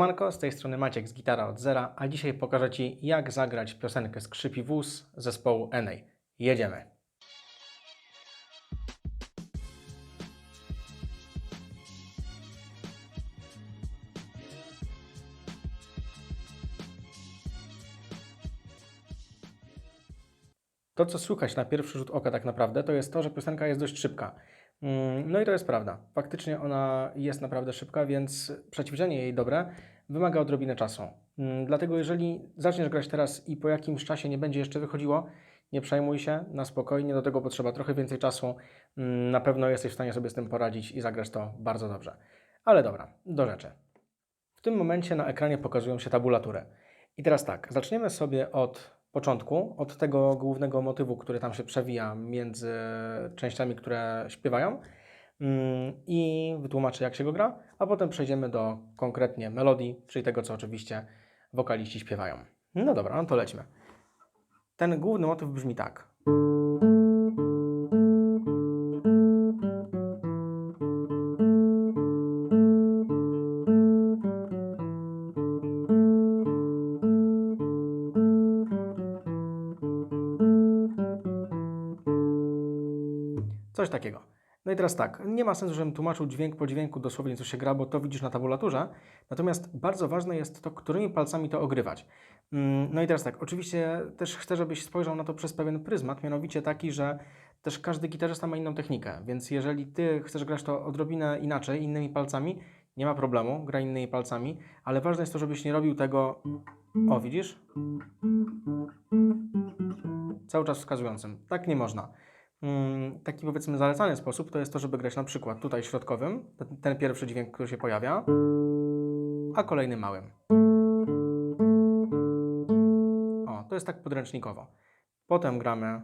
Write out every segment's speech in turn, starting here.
Siemanko, z tej strony Maciek z Gitara od Zera, a dzisiaj pokażę Ci jak zagrać piosenkę Skrzypi Wóz zespołu Enej. Jedziemy! To, co słychać na pierwszy rzut oka tak naprawdę, to jest to, że piosenka jest dość szybka. Mm, No i to jest prawda. Faktycznie ona jest naprawdę szybka, więc przeciwdziałanie jej dobre wymaga odrobiny czasu. Mm, Dlatego jeżeli zaczniesz grać teraz i po jakimś czasie nie będzie jeszcze wychodziło, nie przejmuj się, na spokojnie, do tego potrzeba trochę więcej czasu. Mm, Na pewno jesteś w stanie sobie z tym poradzić i zagrać to bardzo dobrze. Ale dobra, do rzeczy. W tym momencie na ekranie pokazują się tabulatury. I teraz tak, zaczniemy sobie od początku, od tego głównego motywu, który tam się przewija między częściami, które śpiewają mm, i wytłumaczę, jak się go gra, a potem przejdziemy do konkretnie melodii, czyli tego, co oczywiście wokaliści śpiewają. No dobra, no to lećmy. Ten główny motyw brzmi tak. Coś takiego. No i teraz tak, nie ma sensu, żebym tłumaczył dźwięk po dźwięku dosłownie, co się gra, bo to widzisz na tabulaturze. Natomiast bardzo ważne jest to, którymi palcami to ogrywać. Mm, No i teraz tak, oczywiście też chcę, żebyś spojrzał na to przez pewien pryzmat, mianowicie taki, że też każdy gitarzysta ma inną technikę, więc jeżeli ty chcesz grać to odrobinę inaczej, innymi palcami, nie ma problemu, graj innymi palcami, ale ważne jest to, żebyś nie robił tego, o widzisz, cały czas wskazującym. Tak nie można. Mm, Taki powiedzmy zalecany sposób to jest to, żeby grać na przykład tutaj środkowym, ten, ten pierwszy dźwięk, który się pojawia, a kolejny małym. O, to jest tak podręcznikowo. Potem gramy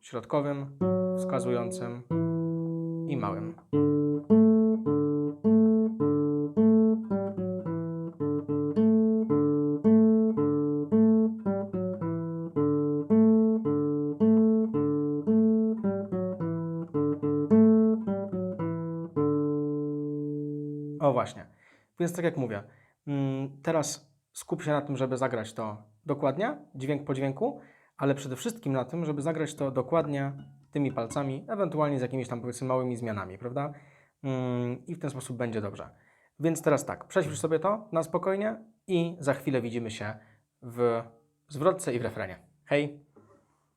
środkowym, wskazującym i małym. Właśnie. Więc tak jak mówię, mm, teraz skup się na tym, żeby zagrać to dokładnie, dźwięk po dźwięku, ale przede wszystkim na tym, żeby zagrać to dokładnie tymi palcami, ewentualnie z jakimiś tam powiedzmy małymi zmianami, prawda? Mm, I w ten sposób będzie dobrze. Więc teraz tak, prześpisz sobie to na spokojnie i za chwilę widzimy się w zwrotce i w refrenie. Hej!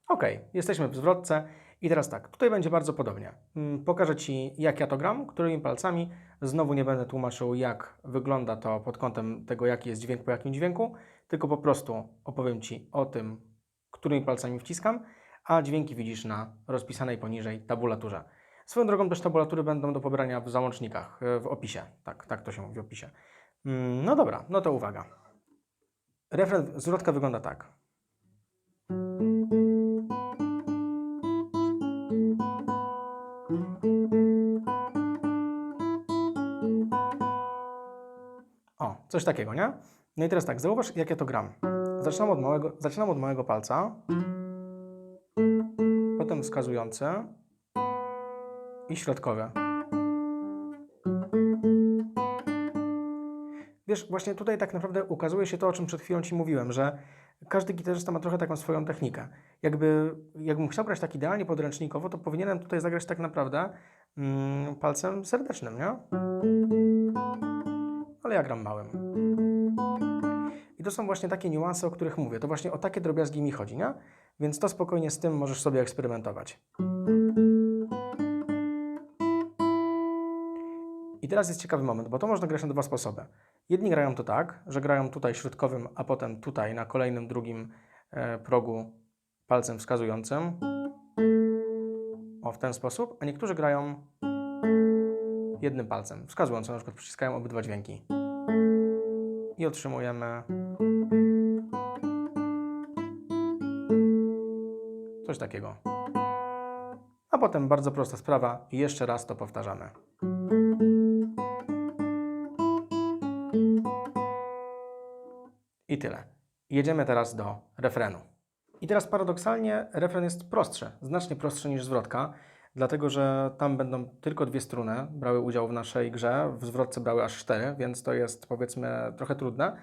Ok, jesteśmy w zwrotce i teraz tak, tutaj będzie bardzo podobnie. Mm, Pokażę Ci, jak ja to gram, którymi palcami. Znowu nie będę tłumaczył, jak wygląda to pod kątem tego, jaki jest dźwięk po jakim dźwięku, tylko po prostu opowiem Ci o tym, którymi palcami wciskam, a dźwięki widzisz na rozpisanej poniżej tabulaturze. Swoją drogą też tabulatury będą do pobrania w załącznikach, e, w opisie. Tak, tak to się mówi w opisie. Mm, No dobra, no to uwaga. Refren zwrotka wygląda tak. Coś takiego, nie? No i teraz tak, zauważ, jak ja to gram. Zaczynam od małego, zaczynam od małego palca, potem wskazujący i środkowy. Wiesz, właśnie tutaj tak naprawdę ukazuje się to, o czym przed chwilą Ci mówiłem, że każdy gitarzysta ma trochę taką swoją technikę. Jakby, jakbym chciał grać tak idealnie podręcznikowo, to powinienem tutaj zagrać tak naprawdę mm, palcem serdecznym, nie? Ale ja gram małym. I to są właśnie takie niuanse, o których mówię. To właśnie o takie drobiazgi mi chodzi, nie? Więc to spokojnie z tym możesz sobie eksperymentować. I teraz jest ciekawy moment, bo to można grać na dwa sposoby. Jedni grają to tak, że grają tutaj środkowym, a potem tutaj na kolejnym drugim e, progu palcem wskazującym. O, w ten sposób. A niektórzy grają jednym palcem wskazującym, na przykład przyciskają obydwa dźwięki. I otrzymujemy coś takiego. A potem bardzo prosta sprawa jeszcze raz to powtarzamy. I tyle. Jedziemy teraz do refrenu. I teraz paradoksalnie refren jest prostszy, znacznie prostszy niż zwrotka, dlatego że tam będą tylko dwie struny brały udział w naszej grze, w zwrotce brały aż cztery, więc to jest powiedzmy trochę trudne,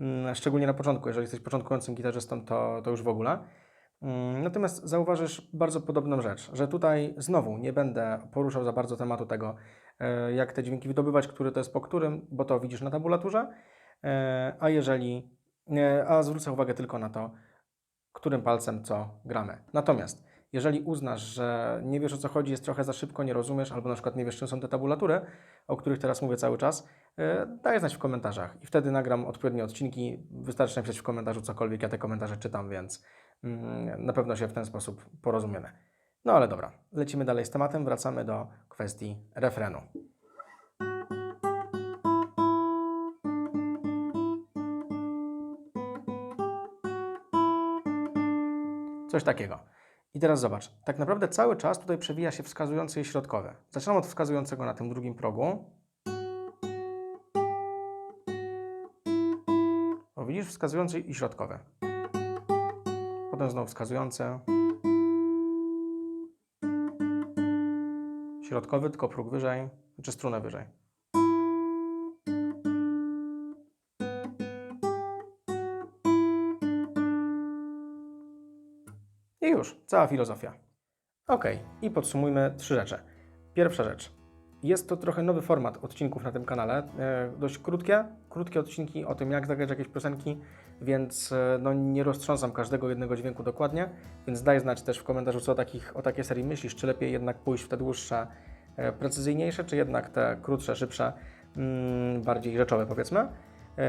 mm, szczególnie na początku. Jeżeli jesteś początkującym gitarzystą, to, to już w ogóle. Mm, Natomiast zauważysz bardzo podobną rzecz, że tutaj znowu nie będę poruszał za bardzo tematu tego, e, jak te dźwięki wydobywać, który to jest po którym, bo to widzisz na tabulaturze, E, a jeżeli, e, a zwrócę uwagę tylko na to, którym palcem co gramy. Natomiast jeżeli uznasz, że nie wiesz o co chodzi, jest trochę za szybko, nie rozumiesz, albo na przykład nie wiesz czym są te tabulatury, o których teraz mówię cały czas, e, daj znać w komentarzach i wtedy nagram odpowiednie odcinki. Wystarczy napisać w komentarzu cokolwiek, ja te komentarze czytam, więc mm, na pewno się w ten sposób porozumiemy. No ale dobra, lecimy dalej z tematem, wracamy do kwestii refrenu. Coś takiego. I teraz zobacz, tak naprawdę cały czas tutaj przewija się wskazujący i środkowy. Zaczynam od wskazującego na tym drugim progu. O, widzisz, wskazujący i środkowy. Potem znowu wskazujący. Środkowy, tylko próg wyżej, czy strunę wyżej. Już, cała filozofia. Ok, i podsumujmy trzy rzeczy. Pierwsza rzecz. Jest to trochę nowy format odcinków na tym kanale. E, dość krótkie, krótkie odcinki o tym, jak zagrać jakieś piosenki, więc e, no, nie roztrząsam każdego jednego dźwięku dokładnie, więc daj znać też w komentarzu, co o, takich, o takiej serii myślisz. Czy lepiej jednak pójść w te dłuższe, e, precyzyjniejsze, czy jednak te krótsze, szybsze, mm, bardziej rzeczowe powiedzmy.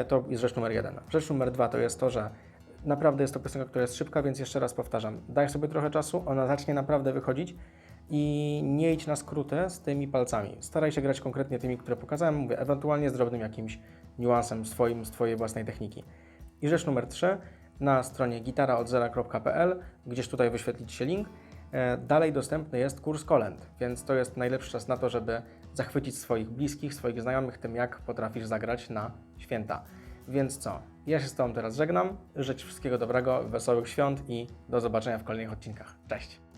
To jest rzecz numer jeden. Rzecz numer dwa to jest to, że Naprawdę jest to piosenka, która jest szybka, więc jeszcze raz powtarzam. Daj sobie trochę czasu, ona zacznie naprawdę wychodzić i nie idź na skróty z tymi palcami. Staraj się grać konkretnie tymi, które pokazałem, mówię, ewentualnie z drobnym jakimś niuansem z, twoim, z Twojej własnej techniki. I rzecz numer 3, na stronie gitaraodzera.pl, gdzieś tutaj wyświetli Ci się link, e, dalej dostępny jest kurs kolęd, więc to jest najlepszy czas na to, żeby zachwycić swoich bliskich, swoich znajomych tym, jak potrafisz zagrać na święta. Więc co? Ja się z Tobą teraz żegnam. Życzę wszystkiego dobrego, wesołych świąt i do zobaczenia w kolejnych odcinkach. Cześć!